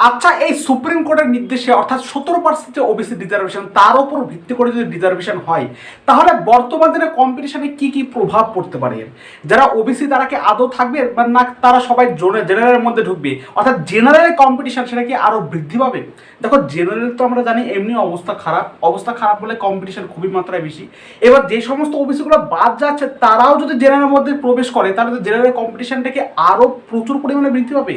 আচ্ছা এই সুপ্রিম কোর্টের নির্দেশে অর্থাৎ সতেরো পার্সেন্ট ওবিসি রিজার্ভেশন তার উপর ভিত্তি করে যদি রিজার্ভেশন হয়, তাহলে বর্তমান দিনে কম্পিটিশনে কি কি প্রভাব পড়তে পারে? যারা ওবিসি তারা কি আদৌ থাকবে? বা না, তারা সবাই জেনারেলের মধ্যে ঢুকবে? অর্থাৎ জেনারেল কম্পিটিশন সেটা কি আরও বৃদ্ধি পাবে? দেখো জেনারেল তো আমরা জানি এমনি অবস্থা খারাপ। অবস্থা খারাপ বলে কম্পিটিশন খুবই মাত্রায় বেশি। এবার যে সমস্ত ওবিসিগুলো বাদ যাচ্ছে, তারাও যদি জেনারেলের মধ্যে প্রবেশ করে, তাহলে জেনারেল কম্পিটিশনটাকে আরও প্রচুর পরিমাণে বৃদ্ধি পাবে।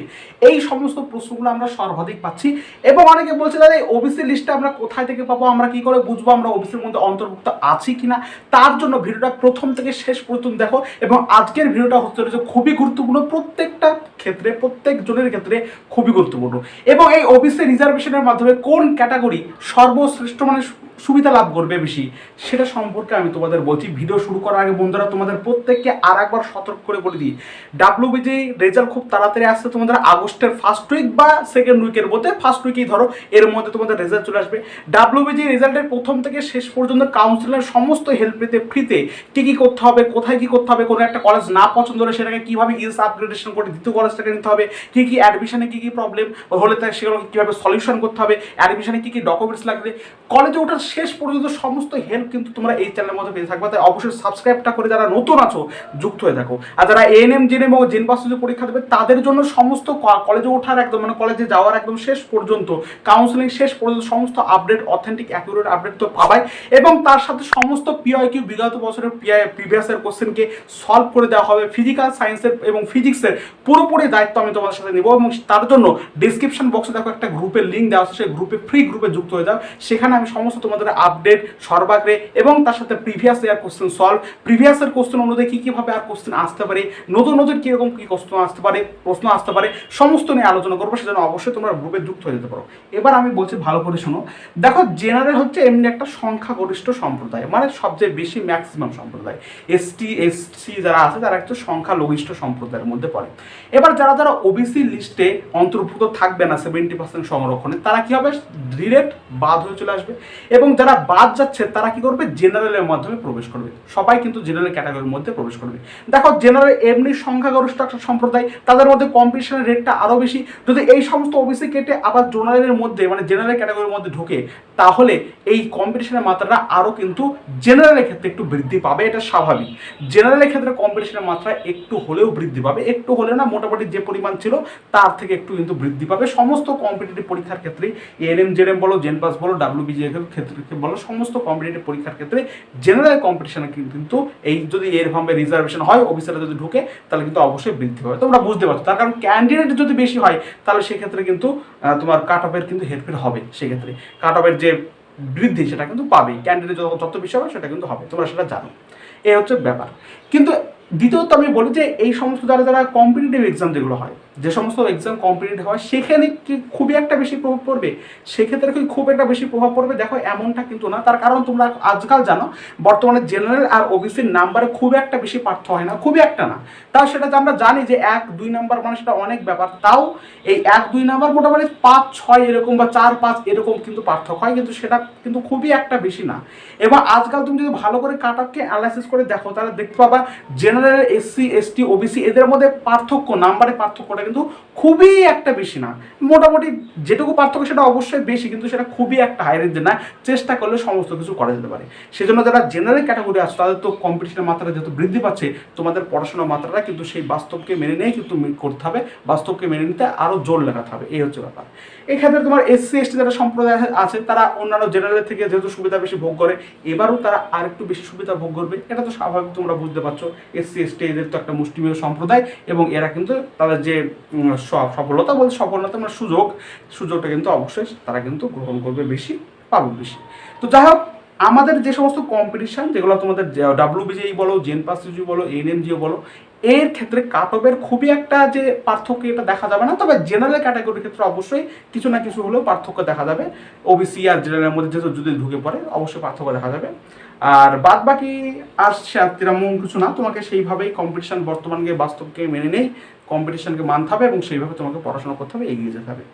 এই সমস্ত প্রশ্নগুলো আমরা সর্বাধিক পাচ্ছি। এবং অনেকে বলছে, দাদা, এই ওবিসি লিস্টটা আমরা কোথায় থেকে পাবো? আমরা কি করে বুঝব? আমরা ওবিসির মধ্যে অন্তর্ভুক্ত আছি কিনা? তার জন্য ভিডিওটা প্রথম থেকে শেষ পর্যন্ত দেখো এবং আজকের ভিডিওটা হচ্ছে যে খুবই গুরুত্বপূর্ণ। প্রত্যেকটা ক্ষেত্রে, প্রত্যেক জনের ক্ষেত্রে খুবই গুরুত্বপূর্ণ। এবং এই ওবিসি রিজার্ভেশনের মাধ্যমে কোন ক্যাটাগরি সর্বশ্রেষ্ঠ মানে সুবিধা লাভ করবে বেশি। সেটা সম্পর্কে আমি তোমাদের বলছি। ভিডিও শুরু করার আগে বন্ধুরা, তোমাদের প্রত্যেককে আর একবার সতর্ক করে বলে দিই। ডাব্লিউবিজি রেজাল্ট খুব তাড়াতাড়ি আসছে তোমাদের আগস্টের ফার্স্ট উইক বা সেকেন্ড উইকের মধ্যে। ফার্স্ট উইকেই ধরো, এর মধ্যে তোমাদের রেজাল্ট চলে আসবে। ডাব্লিউবিজি রেজাল্টের প্রথম থেকে শেষ পর্যন্ত কাউন্সিলের সমস্ত হেল্প পেতে ফ্রিতে কী কী করতে হবে, কোথায় কী করতে হবে, কোনো একটা কলেজ না পছন্দ হলে সেটাকে কীভাবে ইস আপগ্রেডেশন করে দ্বিতীয় কলেজটাকে নিতে হবে, কী কী অ্যাডমিশনে কী কী প্রবলেম হলে সেগুলো কীভাবে সলিউশন করতে হবে অ্যাডমিশনে কী কী ডকুমেন্টস লাগবে। কলেজে ওঠার শেষ পর্যন্ত সমস্ত হেল্প কিন্তু তোমরা এই চ্যানেলের মধ্যে পেয়ে থাকবে। তাই অবশ্যই সাবস্ক্রাইবটা করে যারা নতুন আছো, যুক্ত হয়ে থাকো। আর যারা এএনএম জেনএম ও জেন পাস পরীক্ষা দেবে, তাদের জন্য সমস্ত কলেজে ওঠার একদম মানে কলেজে যাওয়ার একদম শেষ পর্যন্ত কাউন্সিলিং শেষ পর্যন্ত সমস্ত আপডেট অথেন্টিক অ্যাকুরেট আপডেট তো পাবাই। এবং তার সাথে সমস্ত পিআই কিউ বিগত বছরের পিআই প্রিভিয়াস এর কোশ্চেনকে সলভ করে দেওয়া হবে। ফিজিক্যাল সায়েন্সের এবং ফিজিক্সের পুরোপুরি দায়িত্ব আমি তোমাদের সাথে নেব এবং তার জন্য ডিসক্রিপশন বক্সে দেখো একটা গ্রুপের লিঙ্ক দেওয়া আছে, সেই গ্রুপে ফ্রি গ্রুপে যুক্ত হয়ে যাও। সেখানে আমি সমস্ত তোমাদের আপডেট সর্বাগ্রে এবং তার সাথে previous year question solve previous question অনুযায়ী কী কীভাবে আর কোশ্চেন আসতে পারে? নতুন নতুন কীরকম কী প্রশ্ন আসতে পারে? প্রশ্ন আসতে পারে? সমস্ত নিয়ে আলোচনা করব, সেজন্য অবশ্যই তোমরা গ্রুপে যুক্ত হয়ে যেতে পারো। এবার আমি বলছি ভালো করে শোনো। দেখো জেনারেল হচ্ছে এমনি একটা সংখ্যাগরিষ্ঠ সম্প্রদায় মানে সবচেয়ে বেশি ম্যাক্সিমাম সম্প্রদায়। এসটি এসসি যারা আছে, তারা একটু সংখ্যালঘিষ্ঠ সম্প্রদায়ের মধ্যে পড়ে। এবার যারা যারা ওবিসি লিস্টে অন্তর্ভুক্ত থাকবে না সেভেন্টি পার্সেন্ট সংরক্ষণে, তারা কি হবে? ডিরেক্ট বাদ হয়ে চলে আসবে। এবং যারা বাদ যাচ্ছে, তারা কি করবে? জেনারেলের মাধ্যমে প্রবেশ করবে। সবাই কিন্তু জেনারেল ক্যাটাগরির মধ্যে প্রবেশ করবে। দেখো জেনারেল এমনি সংখ্যাগরিষ্ঠ একটা সম্প্রদায়, তাদের মধ্যে কম্পিটিশনের রেটটা আরও বেশি। যদি এই সমস্ত ওবিসি কেটে আবার জেনারেলের মধ্যে মানে জেনারেল ক্যাটাগরির মধ্যে ঢোকে, তাহলে এই কম্পিটিশনের মাত্রাটা আরও কিন্তু জেনারেলের ক্ষেত্রে একটু বৃদ্ধি পাবে, এটা স্বাভাবিক। জেনারেলের ক্ষেত্রে কম্পিটিশনের মাত্রা একটু হলেও বৃদ্ধি পাবে। একটু হলেও না, মোটামুটি যে পরিমাণ ছিল, তার থেকে একটু কিন্তু বৃদ্ধি পাবে। সমস্ত কম্পিটিটিভ পরীক্ষার ক্ষেত্রে এনএম জেনএম বলো জেন পাস বলো ডাব্লিউবিজি এর ক্ষেত্রে বলো, সমস্ত কম্পিটিটিভ পরীক্ষার ক্ষেত্রে জেনারেল কম্পিটিশনে কিন্তু এই যদি এরভাবে রিজার্ভেশন হয় অফিসাররা যদি ঢুকে, তাহলে কিন্তু অবশ্যই বৃদ্ধি পাবে। তোমরা বুঝতে পারছ। তার কারণ ক্যান্ডিডেট যদি বেশি হয়, তাহলে সেক্ষেত্রে কিন্তু তোমার কাট অফের কিন্তু হেরফের হবে সেক্ষেত্রে। কাট অফের যে বৃদ্ধি, সেটা কিন্তু পাবেই। ক্যান্ডিডেট যত যত বেশি হবে, সেটা কিন্তু হবে। তোমরা সেটা জানো। এই হচ্ছে ব্যাপার। কিন্তু দ্বিতীয়ত আমি বলি যে, এই সমস্ত যারা যারা কম্পিটিটিভ এক্সাম যেগুলো হয় যে সমস্ত এক্সাম কম্পিটিটিভ হয়, সেখানে কি খুবই একটা বেশি প্রভাব পড়বে? সেক্ষেত্রে কি খুব একটা বেশি প্রভাব পড়বে? দেখো, এমনটা কিন্তু না। তার কারণ তোমরা আজকাল জানো, বর্তমানে জেনারেল আর ওবিসির নাম্বারে খুব একটা বেশি পার্থক্য হয় না, খুবই একটা না। তাও সেটা আমরা জানি যে এক, দুই নাম্বার মানে সেটা অনেক ব্যাপার। তাও এই এক, দুই নাম্বার মোটামুটি পাঁচ, ছয় এরকম বা চার, পাঁচ এরকম কিন্তু পার্থক্য হয়, কিন্তু সেটা কিন্তু খুবই একটা বেশি না। এবার আজকাল তুমি যদি ভালো করে কাট অফকে অ্যানালাইসিস করে দেখো, তাহলে দেখতে পাবা জেনারেল এসসি এসটি ওবিসি এদের মধ্যে পার্থক্য নাম্বারে পার্থক্যটা কিন্তু খুবই একটা বেশি না। মোটামুটি যেটুকু পার্থক্য সেটা অবশ্যই বেশি, কিন্তু সেটা খুবই একটা হাই রেঞ্জে না। চেষ্টা করলে সমস্ত কিছু করা যেতে পারে। সেজন্য যারা জেনারেল ক্যাটাগরি আছে, তাদের তো কম্পিটিশনের মাত্রা যেহেতু বৃদ্ধি পাচ্ছে, তোমাদের পড়াশোনার মাত্রাটা কিন্তু সেই বাস্তবকে মেনে নিয়ে কিন্তু করতে হবে, বাস্তবকে মেনে নিতে আরও জোর লাগাতে হবে, এই হচ্ছে ব্যাপার। এক্ষেত্রে তোমার এসসি এসটি যারা সম্প্রদায় আছে, তারা অন্যান্য জেনারেল থেকে যেহেতু সুবিধা বেশি ভোগ করে, এবারও তারা আরেকটু বেশি সুবিধা ভোগ করবে। এটা তো স্বাভাবিক, তোমরা বুঝতে পারছ এসসি এসটি এদের তো একটা মুষ্টিমেয় সম্প্রদায়, এবং এরা কিন্তু তাদের যে সফলতা বলতে সফলতা মানে সুযোগ সুযোগটা কিন্তু অবশ্যই তারা কিন্তু গ্রহণ করবে বেশি পাবে বেশি। তো যাই হোক আমাদের যে সমস্ত কম্পিটিশান যেগুলো তোমাদের ডাব্লিউবিজিআই বলো জেন পাস বলো এনএমজিও বলো, এর ক্ষেত্রে কাট অফের খুবই একটা যে পার্থক্য এটা দেখা যাবে না। তবে জেনারেল ক্যাটাগরির ক্ষেত্রে অবশ্যই কিছু না কিছু হলেও পার্থক্য দেখা যাবে। ওবিসি আর জেনারেলের মধ্যে যেহেতু যদি ঢুকে পড়ে, অবশ্যই পার্থক্য দেখা যাবে। আর বাদ বাকি আর তেমন কিছু না, তোমাকে সেইভাবেই কম্পিটিশান বর্তমানকে বাস্তবকে মেনে নেই কম্পিটিশানকে মানতে হবে এবং সেইভাবে তোমাকে পড়াশোনা করতে হবে, এগিয়ে যেতে হবে।